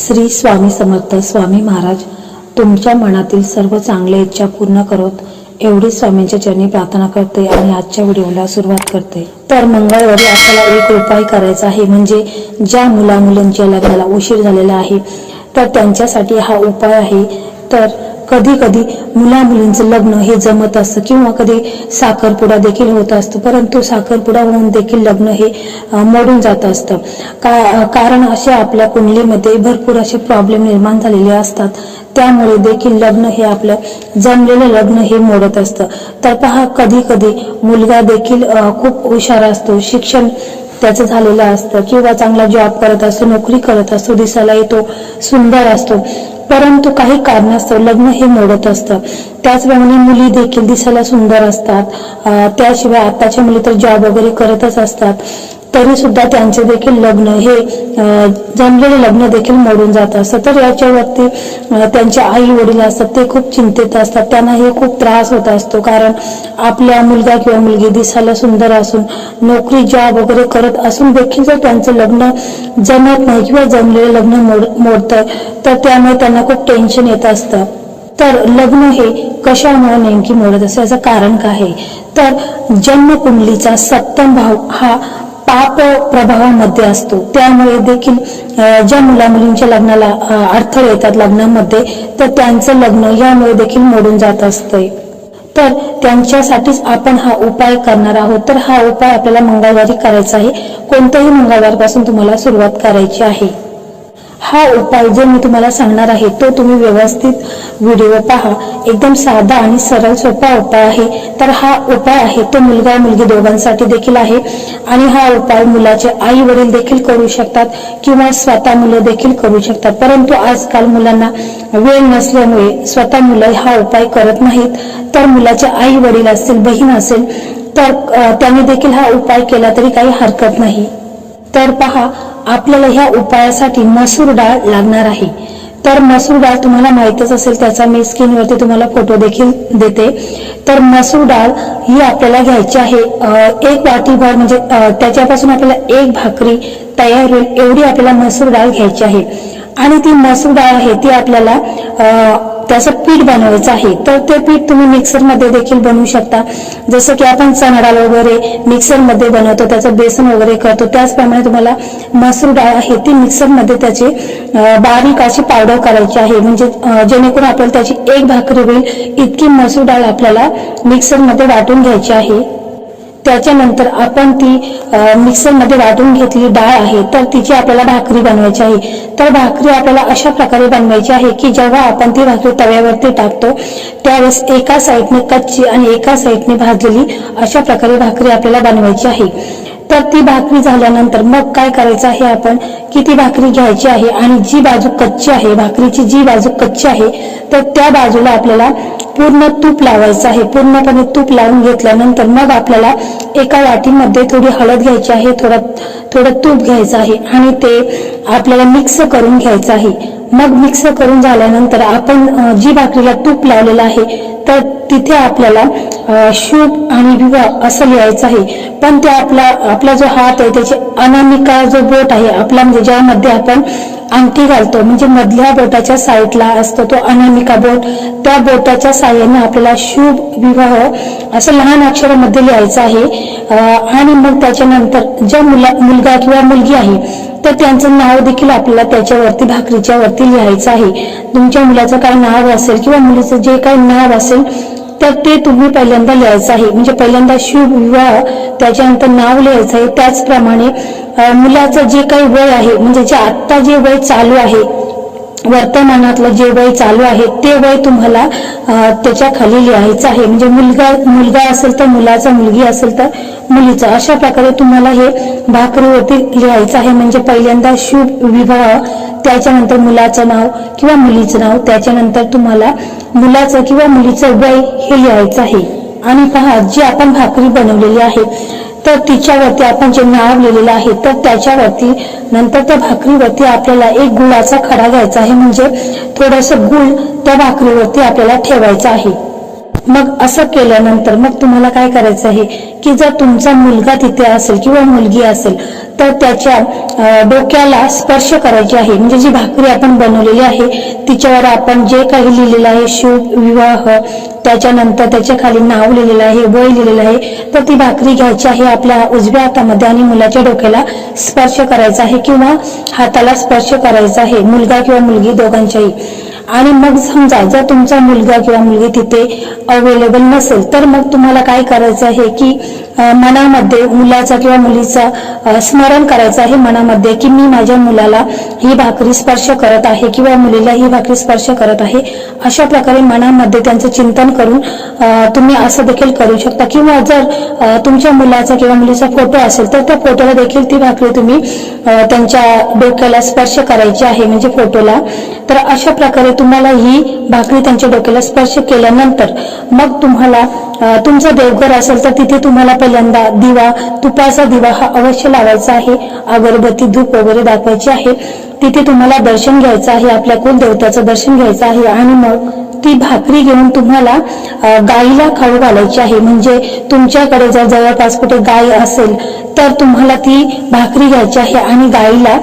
श्री स्वामी समर्थ स्वामी महाराज तुमच्या मनातील सर्व चांगल्या इच्छा पूर्ण करत एवढी स्वामींच्या चरणी प्रार्थना करते आणि आजच्या व्हिडिओला सुरुवात करते. तर मंगळवारी आपल्याला एक उपाय करायचा आहे म्हणजे ज्या मुला मुलांच्या लग्नाला उशीर झालेला आहे तर त्यांच्यासाठी हा उपाय आहे. तर कधी कधी मुला मुलींचं लग्न हे जमत असतं किंवा कधी साखरपुडा देखील होत असतो परंतु साखरपुडा होऊन देखील लग्न हे मोडून जात असतं. का कारण असे आपल्या कुंडलीमध्ये भरपूर असे प्रॉब्लेम निर्माण झालेले असतात. त्यामुळे देखील लग्न हे आपलं जमलेलं लग्न हे मोडत असतं. तर पहा कधी कधी मुलगा देखील खूप हुशार असतो शिक्षण त्याचं झालेलं असतं किंवा चांगला जॉब करत असतो नोकरी करत असतो दिसायला येतो सुंदर असतो. परंतु काही कारणास्तव लग्न हे मोडत असतं. त्याचप्रमाणे मुली देखील दिसायला सुंदर असतात. त्याशिवाय आताच्या मुली तर जॉब वगैरे करतच असतात. तरी सुद्धा त्यांचे देखील लग्न हे जमलेले लग्न देखील मोडून जात असतं तर याच्यावरती त्यांचे आई वडील असतात ते खूप चिंतेत असतात. त्यांना हे खूप त्रास होत असतो. कारण आपला मुलगा किंवा मुलगी दिसायला सुंदर असून नोकरी जॉब वगैरे करत असून देखील जर त्यांचं लग्न जमत नाही किंवा जमलेलं लग्न मोड मोडतं तर त्यामुळे त्यांना खूप टेन्शन येत असतं. तर लग्न हे कशामुळे नेमकी मोडत असं याचं कारण काय आहे? तर जन्मकुंडलीचा सप्तम भाव हा पाप प्रभावामध्ये असतो. त्यामुळे देखील ज्या मुला मुलींच्या लग्नाला अडथळे येतात लग्नामध्ये तर त्यांचं लग्न यामुळे देखील मोडून जात असते तर त्यांच्यासाठीच आपण हा उपाय करणार आहोत. तर हा उपाय आपल्याला मंगळवारी करायचा आहे. कोणत्याही मंगळवारपासून तुम्हाला सुरुवात करायची आहे. हा उपाय जो मी तुम्हाला सांगणार आहे तो तुम्ही व्यवस्थित व्हिडिओ पहा. एकदम साधा आणि सरळ सोपा उपाय आहे. तर हा उपाय आहे तो मुलगा मुलगी दोघांसाठी देखील आहे. आणि हा उपाय मुलाचे आई वडील देखील करू शकतात किंवा स्वतः मुलं देखील करू शकतात. परंतु आजकाल मुलांना वेळ नसल्यामुळे स्वतः मुलं हा उपाय करत नाहीत. तर मुलाचे आई वडील असतील बहीण असेल तर त्याने त्यांनी देखील हा उपाय केला तरी काही हरकत नाही. तर पहा आपल्याला ह्या उपायासाठी मसूर डाळ लागणार आहे. तर मसूर डाळ तुम्हाला माहीतच असेल त्याचा मी स्क्रीनवरती तुम्हाला फोटो देखील देते. तर मसूर डाळ ही आपल्याला घ्यायची आहे एक एक वाटीभर म्हणजे त्याच्यापासून आपल्याला एक भाकरी तयार होईल एवढी आपल्याला मसूर डाळ घ्यायची आहे. आणि ती मसूर डाळ आहे ती आपल्याला त्याचं पीठ बनवायचं आहे. तर ते पीठ तुम्ही मिक्सरमध्ये देखील बनवू शकता. जसं की आपण चणा डाळ वगैरे मिक्सरमध्ये बनवतो त्याचं बेसन वगैरे करतो त्याचप्रमाणे तुम्हाला मसूर डाळ आहे ती मिक्सरमध्ये त्याचे बारीक अशी पावडर करायची आहे. म्हणजे जेणेकरून आपल्याला त्याची एक भाकरी होईल इतकी मसूर डाळ आपल्याला मिक्सरमध्ये वाटून घ्यायची आहे. त्याच्यानंतर आपण ती मिक्सरमध्ये वाटून घेतली डाळ आहे तर तिची आपल्याला भाकरी बनवायची आहे. तर भाकरी आपल्याला अशा प्रकारे बनवायची आहे की जेव्हा आपण ती भाकरी तव्यावरती टाकतो त्यावेळेस एका साईडने कच्ची आणि एका साईडने भाजलेली अशा प्रकारे भाकरी आपल्याला बनवायची आहे. तर ती भाकरी झाल्यानंतर मग काय करायचं आहे आपण? की ती भाकरी घ्यायची आहे? आणि जी बाजू कच्ची आहे भाकरीची जी बाजू कच्ची आहे तर त्या बाजूला आपल्याला पूर्ण तूप लावायचं आहे. पूर्णपणे तूप लावून घेतल्यानंतर मग आपल्याला एका वाटीमध्ये थोडी हळद घ्यायची आहे थोडं थोडं तूप घ्यायचं आहे. आणि ते आपल्याला मिक्स करून घ्यायचं आहे. मग मिक्स करून झाल्यानंतर आपण जी भाकरीला तूप लावलेलं आहे तर तिथे आपल्याला शुभ आणि विवाह असं लिहायचं आहे. पण ते आपला आपला जो हात आहे त्याची अनामिका जो बोट आहे आपला म्हणजे ज्यामध्ये आपण अंगठी घालतो म्हणजे मधल्या बोटाच्या साईडला असतो तो अनामिका बोट त्या बोटाच्या साह्याने आपल्याला शुभ विवाह हो, असं लहान अक्षरामध्ये लिहायचं आहे. आणि मग त्याच्यानंतर ज्या मुला मुलगा किंवा मुलगी आहे तर त्यांचं नाव देखील आपल्याला त्याच्यावरती भाकरीच्या वरती लिहायचं आहे. तुमच्या मुलाचं काय नाव असेल किंवा मुलीचं जे काही नाव असेल तर ते तुम्ही पहिल्यांदा लिहायचं आहे. म्हणजे पहिल्यांदा शुभ विवाह त्याच्यानंतर नाव लिहायचं आहे. त्याचप्रमाणे मुलाचं जे काही वय आहे म्हणजे जे आत्ता जे वय चालू आहे वर्तमानातलं जे वय चालू आहे ते वय तुम्हाला त्याच्याखाली त्याच्याखाली लिहायचं आहे. म्हणजे मुलगा मुलगा असेल तर मुलाचा मुलगी असेल तर मुलीचा. अशा प्रकारे तुम्हाला हे भाकरीवरती लिहायचं आहे. म्हणजे पहिल्यांदा शुभ विवाह त्याच्यानंतर मुलाचं नाव किंवा मुलीचं नाव त्याच्यानंतर तुम्हाला मुलाचं किंवा मुलीचं वय हे लिहायचं आहे. आणि पहा जी आपण भाकरी बनवलेली आहे तर तिच्यावरती आपण जे नाव लिहिलेलं आहे तर त्याच्यावरती नंतर त्या भाकरीवरती आपल्याला एक गुळाचा खडा घ्यायचा आहे. म्हणजे थोडस गुळ त्या भाकरीवरती आपल्याला ठेवायचं आहे. मग असं केल्यानंतर मग तुम्हाला काय करायचं आहे की जर तुमचा मुलगा तिथे असेल किंवा मुलगी असेल तर त्याच्या डोक्याला स्पर्श करायचे आहे. म्हणजे जी भाकरी आपण बनवलेली आहे तिच्यावर आपण जे काही लिहिलेलं आहे शुभ विवाह त्याच्यानंतर त्याच्याखाली नाव लिहिलेलं आहे वय लिहिलेलं आहे तर ती भाकरी घ्यायची आहे आपल्या उजव्या हातामध्ये आणि मुलाच्या डोक्याला स्पर्श करायचा आहे किंवा हाताला स्पर्श करायचा आहे मुलगा किंवा मुलगी दोघांच्याही. आणि मग समजा जर तुमचा मुलगा किंवा मुलगी तिथे अवेलेबल नसेल तर मग तुम्हाला काय करायचं आहे की मनामध्ये मुलाचा किंवा मुलीचा स्मरण करायचं आहे मनामध्ये की मी माझ्या मुलाला ही भाकरी स्पर्श करत आहे किंवा मुलीला ही भाकरी स्पर्श करत आहे. अशा प्रकारे मनामध्ये त्यांचं चिंतन करून तुम्ही असं देखील करू शकता. किंवा जर तुमच्या मुलाचा किंवा मुलीचा फोटो असेल तर त्या फोटोला देखील ती भाकरी तुम्ही त्यांच्या डोक्याला स्पर्श करायची आहे म्हणजे फोटोला. तर अशा प्रकारे तुम्हाला ही भाकरी त्यांच्या डोक्याला स्पर्श केल्यानंतर मग तुम्हाला तुमचं देवघर असेल तर तिथे तुम्हाला पहिल्यांदा दिवा तुपाचा दिवा हा अवश्य लावायचा आहे. अगरबत्ती धूप वगैरे दाखवायची आहे. तिथे तुम्हाला दर्शन घ्यायचं आहे आपल्या कुलदेवताचं दर्शन घ्यायचं आहे आणि मग ती भाकरी घेऊन तुम्हाला गाईला खाऊ घालायची आहे. म्हणजे तुमच्याकडे जर जवळपास कुठे गाय असेल तर तुम्हाला ती भाकरी घ्यायची आहे आणि गाईला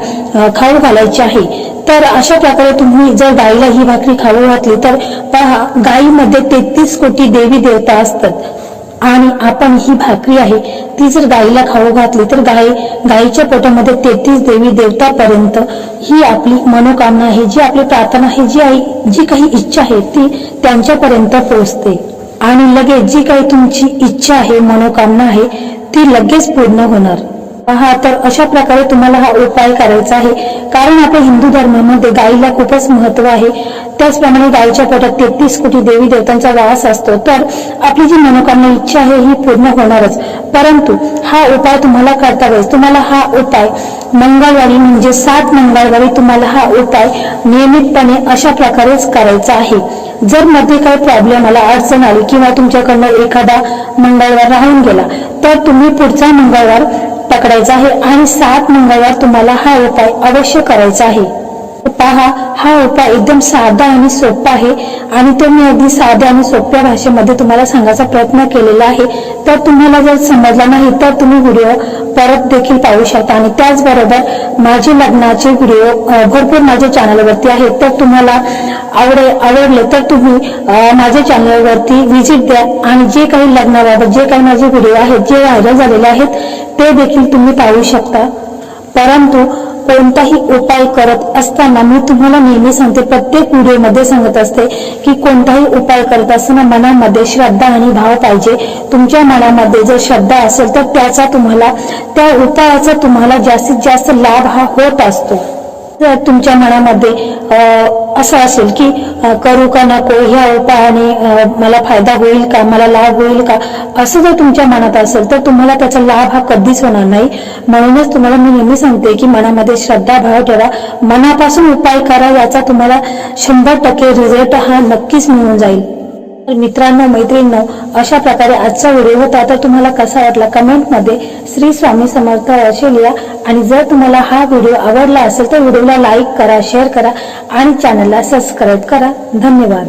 खाऊ घालायची आहे. तर अशा प्रकारे तुम्ही जर गाईला ही भाकरी खाऊ घातली तर पहा गाईमध्ये तेहतीस कोटी देवी देवता असतात. आणि आपण ही भाकरी आहे ती जर गाईला खाऊ घातली तर गाई गाईच्या पोटामध्ये तेहतीस देवी देवतापर्यंत ही आपली मनोकामना आहे जी आपली प्रार्थना आहे जी आई जी काही इच्छा आहे ती त्यांच्यापर्यंत पोहोचते. आणि लगेच जी काही तुमची इच्छा आहे मनोकामना आहे ती लगेच पूर्ण होणार. पहा तर अशा प्रकारे तुम्हाला हा उपाय करायचा आहे. कारण आपल्या हिंदू धर्मामध्ये गायीला खूपच महत्त्व आहे. त्याचप्रमाणे गायीच्या पोटात तेहतीस कोटी देवी देवतांचा वास असतो. तर आपली जी मनोकामना इच्छा आहे ही पूर्ण होणारच. परंतु हा उपाय तुम्हाला करता वेळेस तुम्हाला हा उपाय मंगळवारी म्हणजे सात मंगळवारी तुम्हाला हा उपाय नियमितपणे अशा प्रकारेच करायचा आहे. जर मध्ये काही प्रॉब्लेम आला अडचण आली किंवा तुमच्याकडनं एखादा मंगळवार राहून गेला तर तुम्ही पुढचा मंगळवार पकडायचा आहे आणि सात मंगळवार तुम्हाला हा उपाय अवश्य करायचा आहे. पहा हा उपाय एकदम साधा आणि सोपा आहे आणि तो मी अगदी साध्या आणि सोप्या भाषेमध्ये तुम्हाला सांगायचा प्रयत्न केलेला आहे. तर तुम्हाला जर समजला नाही तर तुम्ही व्हिडिओ परत देखील पाहू शकता. आणि त्याचबरोबर माझे लग्नाचे व्हिडिओ भरपूर माझ्या चॅनलवरती आहेत. तर तुम्हाला आवडे आवडले तर तुम्ही माझ्या चॅनलवरती व्हिजिट द्या. आणि जे काही लग्नाबाबत जे काही माझे व्हिडिओ आहेत जे व्हायरल झालेले आहेत ते देखील तुम्ही पाहू शकता. परंतु कोणताही उपाय करत असताना मी तुम्हाला नेहमी सांगते प्रत्येक व्हिडिओमध्ये सांगत असते की कोणताही उपाय करत असताना मनामध्ये श्रद्धा आणि भाव पाहिजे. तुमच्या मनामध्ये जर श्रद्धा असेल तर त्याचा तुम्हाला त्या उपायाचा तुम्हाला जास्तीत जास्त लाभ हा होत असतो. जर तुमच्या मनामध्ये असं असेल की करू का नको ह्या उपायाने मला फायदा होईल का मला लाभ होईल का असं जर तुमच्या मनात असेल तर तुम्हाला त्याचा लाभ हा कधीच होणार नाही. म्हणूनच तुम्हाला मी नेहमी सांगते की मनामध्ये श्रद्धा भाव ठेवा. मनापासून उपाय करा याचा तुम्हाला शंभर टक्के रिझल्ट हा नक्कीच मिळून जाईल. तर मित्रांनो मैत्रिणींनो अशा प्रकारे आजचा व्हिडिओ होता तर तुम्हाला कसा वाटला कमेंटमध्ये श्री स्वामी समर्थ असे लिहा. आणि जर तुम्हाला हा व्हिडिओ आवडला असेल तर व्हिडिओला लाईक करा शेअर करा आणि चॅनलला सबस्क्राईब करा. धन्यवाद.